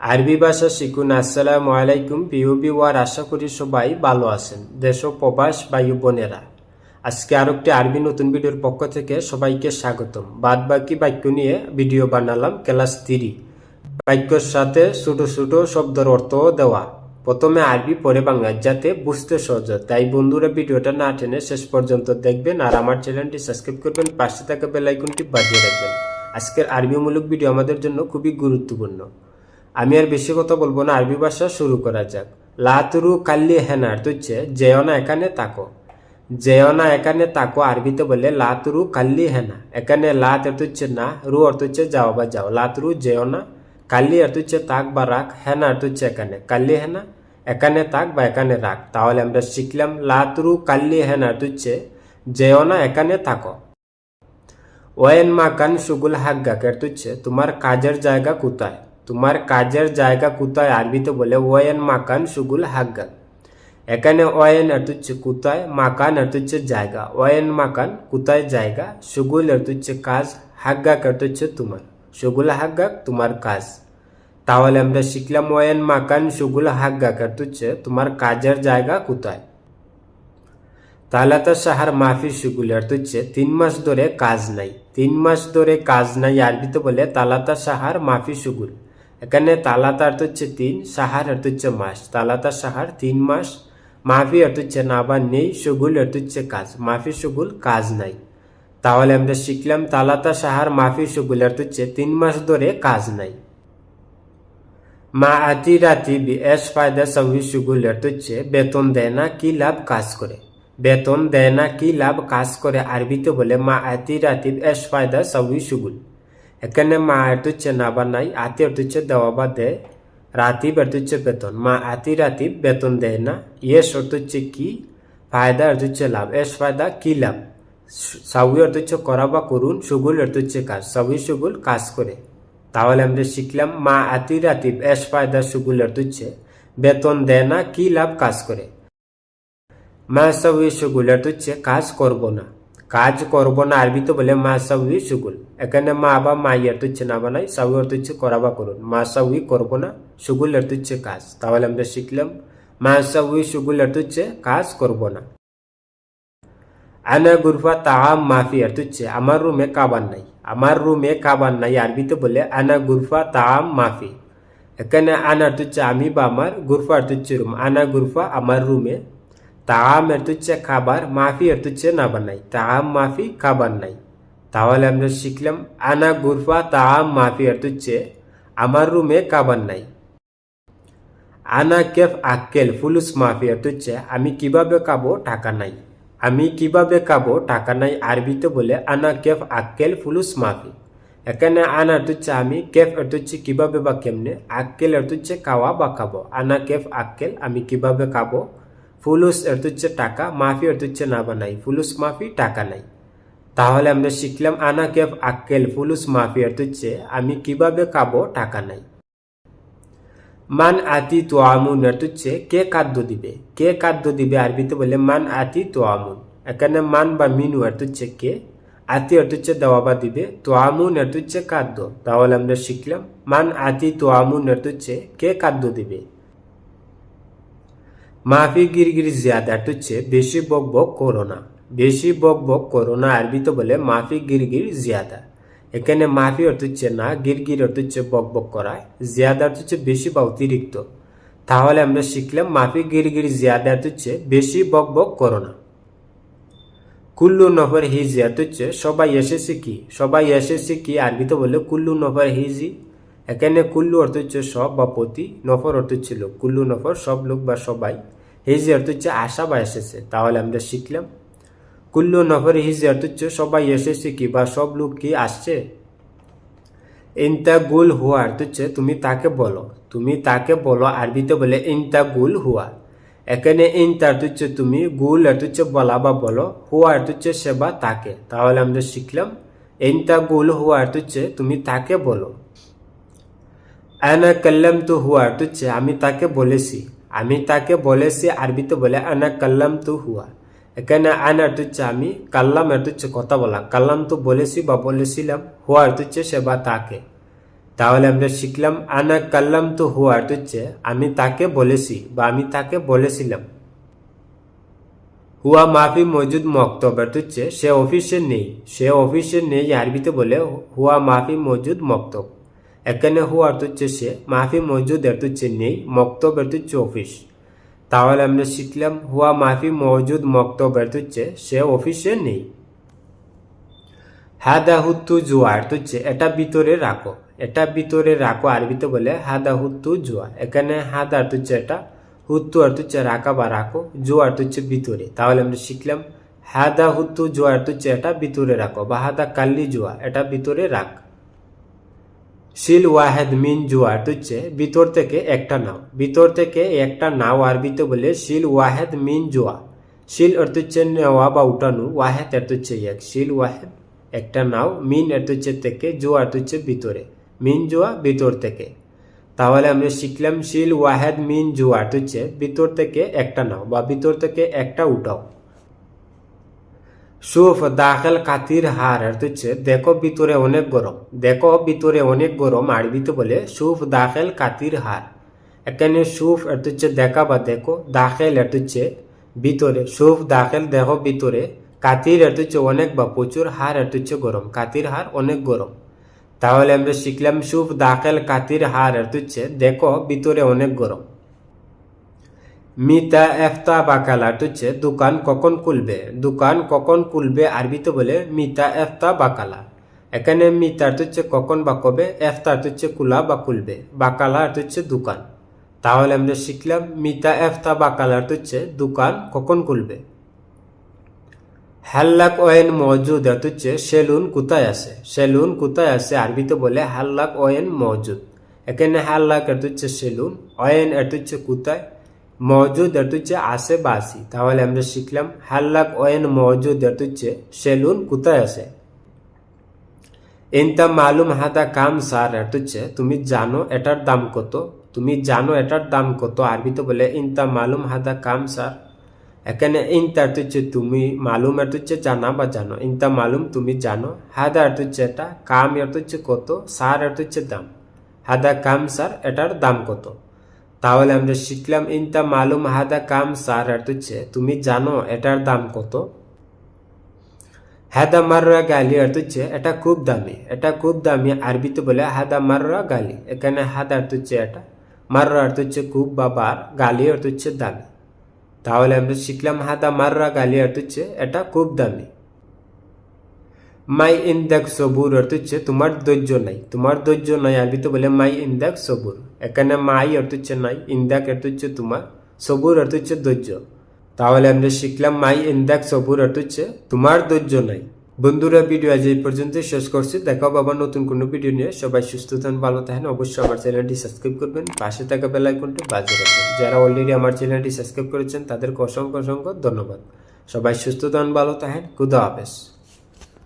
আরবি ভাষা শিখুন, আসসালামু আলাইকুম প্রিয় বিওয়ার আশা করি সবাই ভালো আছেন, দেশ ও প্রবাস বায়ু বোনেরা। আজকে আর একটি আরবি নতুন ভিডিওর পক্ষ থেকে সবাইকে স্বাগতম। বাদ বাকি বাক্য নিয়ে ভিডিও বানালাম ক্লাস থ্রি। বাক্যর সাথে ছোট ছোট শব্দের অর্থ দেওয়া। প্রথমে আরবি, পরে বাংলা, যাতে বুঝতে সহজ তাই বন্ধুরা, ভিডিওটা না টেনে শেষ পর্যন্ত দেখবেন আর আমার চ্যানেলটি সাবস্ক্রাইব করবেন, পাশে থাকা বেল আইকনটি বাজিয়ে রাখবেন। আজকের আরবিমূলক ভিডিও আমাদের জন্য খুবই গুরুত্বপূর্ণ। আমি আর বেশি কথা বলব না, আরবি ভাষা শুরু করা যাক। লাতুরু কাল্লি হেনার তো হচ্ছে যেও না এখানে তাকো। যেও না এখানে তাকো, আরবিতে বলে লাতুরু কাল্লি হেনা। এখানে লাত অর্থ তুচ্ছে না, রু অর্থ হচ্ছে যাও বা যাও। লাতুরু যেও না, কাল্লি অর্থ হচ্ছে তাক বা রাখ হেনা অর্থ হচ্ছে এখানে। কাল্লি হেনা, এখানে তাক বা এখানে রাখ তাহলে আমরা শিখলাম লাতুরু কাল্লি হেনা অর্থ হচ্ছে যেও না এখানে থাকো ওয়েন মাকান সুগুল হাগ্গা এর হচ্ছে তোমার কাজের জায়গা কোথায়? তোমার কাজের জায়গা কোথায় আরবিতে বলে ওয়েন মাকান সুগুল হাগ্গা। এখানে ওয়েন হচ্ছে কোথায়, মাকান হচ্ছে জায়গা। ওয়েন মাকান কোথায় জায়গা, সুগুল হচ্ছে কাজ, হাগ্গা এর হচ্ছে তোমার। সুগুল হাগ্গা তোমার কাজ। তাহলে আমরা শিখলাম ওয়েন মাকান সুগুল হাগ্গা এর হচ্ছে তোমার কাজের জায়গা কোথায়। তালাতা সাহার মাফি সুগুল হচ্ছে তিন মাস ধরে কাজ নাই। তিন মাস ধরে কাজ নাই আরবিতে বলে তালাতা সাহার মাফি সুগুল। এখানে তালাতা অর্থ হচ্ছে তিন, সাহার অর্থ হচ্ছে মাস। তালাতা সাহার তিন মাস মাফি অর্থ হচ্ছে না বা নেই, সুগুল অর্থ হচ্ছে কাজ। মাফি সুগুল কাজ নাই। তাহলে আমরা শিখলাম তালাতা সাহার মাফি সুগুল অর্থ হচ্ছে তিন মাস ধরে কাজ নাই। মা আতি রাতি এস ফায়দা সবই সুগুল অর্থ হচ্ছে বেতন দেয় না, কি লাভ কাজ করে? বেতন দেয় না, কি লাভ কাজ করে? আরবিতে বলে মা আতি রাতিব এস ফায়দা সবই সুগুল। এখানে মা এর হচ্ছে না বা নাই আতি হচ্ছে দেওয়া বা দেয় রাতিব অর্থ হচ্ছে বেতন মা আতি রাতিব বেতন দেয় না ইয়েস অর্থ হচ্ছে কি ফায়দা অর্থ হচ্ছে লাভ এস ফায়দা কি লাভ সাউই অর্থ করা বা করুন সুগুল হচ্ছে কাজ সবই সুগুল কাজ করে তাহলে আমরা শিখলাম মা আতি রাতিব এস ফায়দা সুগুল হচ্ছে বেতন দেয় না কি লাভ কাজ করে মা সবই সুগুল হচ্ছে কাজ করব না কাজ করব না আরবিতে বলে মা সবই সুগুল এখানে মা বা মাই অর্থ হচ্ছে না বানাই সবই অর্থ হচ্ছে করা বা করুন। মা সবই করব না সুগুল অর্থ হচ্ছে কাজ। তাহলে আমরা শিখলাম, মা সবই সুগুল অর্থ তুচ্ছে কাজ করব না। আনা গুরফা তাহাম মাফি অর্থ তুচ্ছে আমার রুমে কাবার নাই। আমার রুমে কাবার নাই আরবিতে বলে আনা গুরফা তাহাম মাফি। এখানে আনা অর্থ হচ্ছে আমি বা আমার গুরফা অর্থ হচ্ছে রুম। আনা গুরফা আমার রুমে তাহাম এর খাবার মাফি এর হচ্ছে না বানাই তাহাম মাফি খাবার নাই তাহলে আমরা শিখলাম আনা গুরফা তাম মাফি এর হচ্ছে আমার রুমে খাবার নাই আনা কেফ আক্কেল ফুলুস মাফি এর আমি কীভাবে খাব টাকা নাই আমি কীভাবে খাব টাকা নাই আরবিতে বলে আনা কেফ আক্কেল ফুলুস মাফি এখানে আনা হচ্ছে আমি কেফ অর্থ হচ্ছে কীভাবে বা কেমনে আক্কেল অর্থ হচ্ছে খাওয়া বা খাব আনা কেফ আক্কেল আমি কীভাবে খাব ফুলুস অর্থ হচ্ছে টাকা, মাফি অর্থ হচ্ছে না বানাই, ফুলুস মাফি টাকা নাই। তাহলে আমরা শিখলাম আনা কেফ আক্কেল, ফুলুস মাফি অর্থ হচ্ছে আমি কীভাবে খাব টাকা নাই। মান আতি তো আমুন অর্থ হচ্ছে কে খাদ্য দিবে? কে খাদ্য দিবে আরবিতে বলে মান আতি তো আমুন এখানে মান বা মিনু অর্থ হচ্ছে কে? আতি অর্থ হচ্ছে দেওয়া বা দিবে তো আমুন অর্থ হচ্ছে খাদ্য। তাহলে আমরা শিখলাম মান আতি তো আমুন অর্থ হচ্ছে কে খাদ্য দিবে? মাফি গিরগির জিয়াদা হচ্ছে বেশি বক বক করো না বেশি বক বক করো না আরবিতে বলে মাফি গিরগির জিয়াদা। এখানে মাফি অর্থ হচ্ছে না, গিরগির অর্থ হচ্ছে বক বক করা। জিয়াদা অর্থ হচ্ছে বেশি বা অতিরিক্ত। তাহলে আমরা শিখলাম মাফি গিরগির জিয়াদা অর্থ হচ্ছে বেশি বক বক করো না কুল্লু নফর হিজি অর্থ হচ্ছে সবাই এসেছে কি? সবাই এসেছে কি আরবিতে বলে কুল্লু নফর হিজি। এখানে কুল্লু অর্থ হচ্ছে সব বা প্রতি, নফর অর্থ লোক। কুল্লু নফর সব লোক বা সবাই। হিজি অর্থ হচ্ছে আসা বা এসেছে, তাহলে আমরা শিখলাম। কুল্লু নফর হিজি অর্থ হচ্ছে সবাই এসেছে কি বা সব লোক কি আসছে? ইনতা গুল হুয়া অর্থ হচ্ছে তুমি তাকে বলো, তুমি তাকে বলো আরবিতে বলে ইনতা গুল হুয়া। এখানে ইনতা অর্থ হচ্ছে তুমি, গুল হচ্ছে বলা বা বলো, হুয়া অর্থ হচ্ছে সেবা তাকে। তাহলে আমরা শিখলাম ইনতা গুল হুয়া অর্থ হচ্ছে তুমি তাকে বলো। আনা কাল্লাম তো হুয়া অর্থ হচ্ছে আমি তাকে বলেছি। আমি তাকে বলেছি আরবিতে বলে, আনা কাল্লাম তো হুয়া। এখানে আনা হচ্ছে আমি, কাল্লাম অর্থ হচ্ছে কথা বলা। কাল্লাম তো বলেছি বা বলেছিলাম, হুয়া অর্থ হচ্ছে সে বা তাকে। তাহলে আমরা শিখলাম, আনা কাল্লাম তো হুয়া অর্থ হচ্ছে আমি তাকে বলেছি বা আমি তাকে বলেছিলাম। হুয়া মাফি মজুদ মক্তব অর্থ হচ্ছে সে অফিসে নেই। সে অফিসে নেই আরবিতে বলে, হুয়া মাফি মজুদ মক্তব। এখানে অর্থ হচ্ছে সে মাফি মজুদ অর্থ হচ্ছে নেই, মক্তব অর্থ হচ্ছে অফিস তাহলে আমরা শিখলাম, হুয়া মাফি মজুদ, মক্তব অর্থ হচ্ছে সে অফিসে নেই। হাদা হুত্তু জুয়া হচ্ছে এটা ভিতরে রাখো, এটা ভিতরে রাখো, আরবিতে বলে হাদা হুত্তু জুয়া। এখানে হাদা হচ্ছে এটা, হুত্তু অর্থ হচ্ছে রাখা বা রাখো, জুয়া হচ্ছে ভিতরে। তাহলে আমরা শিখলাম হাদা হুত্তু জুয়া হচ্ছে এটা ভিতরে রাখো, বা হাদা কাল্লি জুয়া, এটা ভিতরে রাখ। শিল ওয়াহেদ মিন জুয়া অর্থ হচ্ছে ভিতর থেকে একটা নাও। ভিতর থেকে একটা নাও আরবিতে বলে শিল ওয়াহেদ মিন জুয়া। শিল অর্থ হচ্ছে নেওয়া বা উঠানো, ওয়াহেদ অর্থ হচ্ছে এক। শিল ওয়াহেদ একটা নাও, মিন অর্থ হচ্ছে থেকে জুয়া অর্থ হচ্ছে ভিতরে। মিন জুয়া ভিতর থেকে। তাহলে আমরা শিখলাম শিল ওয়াহেদ মিন জুয়া অর্থ হচ্ছে ভিতর থেকে একটা নাও বা ভিতর থেকে একটা উঠাও। সুফ দাখেল কাতির হার অর্থ হচ্ছে দেখো ভিতরে অনেক গরম। দেখো ভিতরে অনেক গরম আরবিতে বলে সুফ দাখেল কাতির হার। এখানে সুফ অর্থ হচ্ছে দেখা বা দেখো, দাখেল অর্থ হচ্ছে ভিতরে, সুফ দাখেল দেখো ভিতরে, কাতির অর্থ হচ্ছে অনেক বা প্রচুর হার অর্থ হচ্ছে গরম, কাতির হার অনেক গরম। তাহলে আমরা শিখলাম সুফ দাখেল কাতির হার অর্থ হচ্ছে দেখো ভিতরে অনেক গরম। মিতা এফতা বাকালা হচ্ছে দোকান কখন খুলবে? দোকান কখন খুলবে আরবিতে বলে, মিতা এফতা বাকালা। এখানে মিতা অর্থ হচ্ছে কখন বা কবে এফতা অর্থ হচ্ছে খোলা বা খুলবে, বাকালা অর্থ হচ্ছে দোকান। তাহলে আমরা শিখলাম, মিতা এফতা বাকালা অর্থ হচ্ছে দোকান কখন খুলবে? হাল্লাক ওয়েন মজুদ অর্থ হচ্ছে সেলুন কোথায় আছে? সেলুন কোথায় আছে? আরবিতে বলে, হাল্লাক ওয়েন মজুদ। এখানে হাল্লাক অর্থ হচ্ছে সেলুন, ওয়েন অর্থ হচ্ছে কোথায়? মজুদ অর্থ হচ্ছে আসি তাহলে আমরা শিখলাম, হাল্লাক ওয়েন মজুদ অর্থ হচ্ছে সেলুন কোথায় আছে ইনতা মালুম হাতা কাম সার অর্থ হচ্ছে তুমি জানো এটার দাম কত? তুমি জানো এটার দাম কত? আরবিতে বলে ইনতা মালুম হাতা কাম সার। এখানে ইনতা অর্থ হচ্ছে তুমি মালুম অর্থ হচ্ছে জানা বা জানো? ইনতা মালুম তুমি জানো। হাদা অর্থ হচ্ছে এটা, কাম অর্থ হচ্ছে কত? সার অর্থ হচ্ছে দাম। হাদা কাম সার, এটার দাম কত? তাহলে আমরা শিখলাম ইনতা মালুম হাদা কাম সার অর্থ হচ্ছে, তুমি জানো এটার দাম কত? হাদা মাররা গালি অর্থ হচ্ছে, এটা খুব দামি, এটা খুব দামি আরবিতে বলে হাদা মাররা গালি, এখানে হাদা অর্থ হচ্ছে এটা, মাররা অর্থ হচ্ছে খুব বা বার গালি অর্থ হচ্ছে দামি। তাহলে আমরা শিখলাম হাদা মাররা গালি অর্থ হচ্ছে, এটা খুব দামি। মাই ইন্দাক সবুর অর্থ হচ্ছে তোমার ধৈর্য নাই। তোমার ধৈর্য নাই আরবি তো বলে মাই ইন্দাক সবুর। এখানে মাই অর্থ হচ্ছে নাই, ইন্দাক অর্থ হচ্ছে তোমার। সবুর অর্থ হচ্ছে ধৈর্য। তাহলে আমরা শিখলাম মাই ইন্দাক সবুর অর্থ হচ্ছে তোমার ধৈর্য নাই। বন্ধুরা, ভিডিও আজ এই পর্যন্ত শেষ করছি। দেখাও বাবা নতুন কোনো ভিডিও নিয়ে। সবাই সুস্থ থাকেন, ভালো থাকেন। অবশ্যই আমার চ্যানেলটি সাবস্ক্রাইব করবেন। পাশে থাকা বেল আইকনটি বাজিয়ে রাখবেন। যারা অলরেডি আমার চ্যানেলটি সাবস্ক্রাইব করেছেন, তাদেরকে অসংখ্য অসংখ্য ধন্যবাদ। সবাই সুস্থ থাকেন, ভালো থাকেন। খুদা হাফেজ।